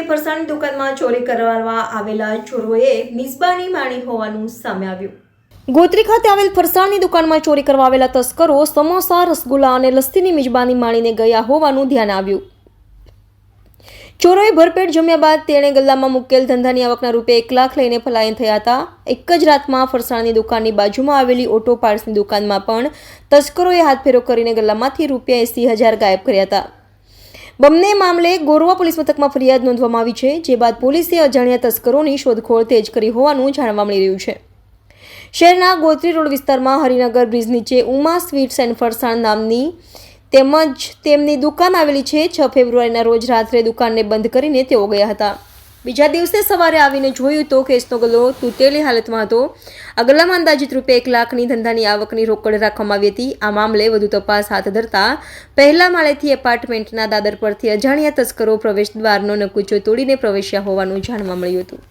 ફરસાણની દુકાનમાં ચોરી કરવા આવેલા ચોરોએ મિસબાની માણી હોવાનું સામે આવ્યું. ગોત્રી ખાતે આવેલ ફરસાણની દુકાનમાં ચોરી કરવા આવેલા તસ્કરો સમોસા, રસગુલ્લા અને લસ્સીની મિજબાની માણીને ગયા હોવાનું ધ્યાન આવ્યું. ચોરોએ ભરપેટ જમ્યા બાદ તેણે ગલ્લામાં મૂકેલ ધંધાની આવકના રૂપે એક લાખ લઈને પલાયન થયા હતા. એક જ રાતમાં ફરસાણની દુકાનની બાજુમાં આવેલી ઓટો પાર્ટ્સની દુકાનમાં પણ તસ્કરોએ હાથફેરો કરીને ગલ્લામાંથી રૂપિયા એંસી હજાર ગાયબ કર્યા હતા. બંને મામલે ગોરવા પોલીસ મથકમાં ફરિયાદ નોંધવામાં આવી છે, જે બાદ પોલીસે અજાણ્યા તસ્કરોની શોધખોળ તેજ કરી હોવાનું જાણવા મળી રહ્યું છે. શહેરના ગોત્રી રોડ વિસ્તારમાં હરિનગર બ્રિજ નીચે ઉમા સ્વીટ્સ એન્ડ ફરસાણ નામની તેમજ તેમની દુકાન આવેલી છે. છ ફેબ્રુઆરીના રોજ રાત્રે દુકાનને બંધ કરીને તેઓ ગયા હતા. બીજા દિવસે સવારે આવીને જોયું તો કેસનો ગલ્લો તૂટેલી હાલતમાં હતો. આ ગલ્લામાં અંદાજિત રૂપે એક લાખની ધંધાની આવકની રોકડ રાખવામાં આવી હતી. આ મામલે વધુ તપાસ હાથ ધરતા પહેલા માળેથી એપાર્ટમેન્ટના દાદર પરથી અજાણ્યા તસ્કરો પ્રવેશ દ્વારનો નકુચો તોડીને પ્રવેશ્યા હોવાનું જાણવા મળ્યું હતું.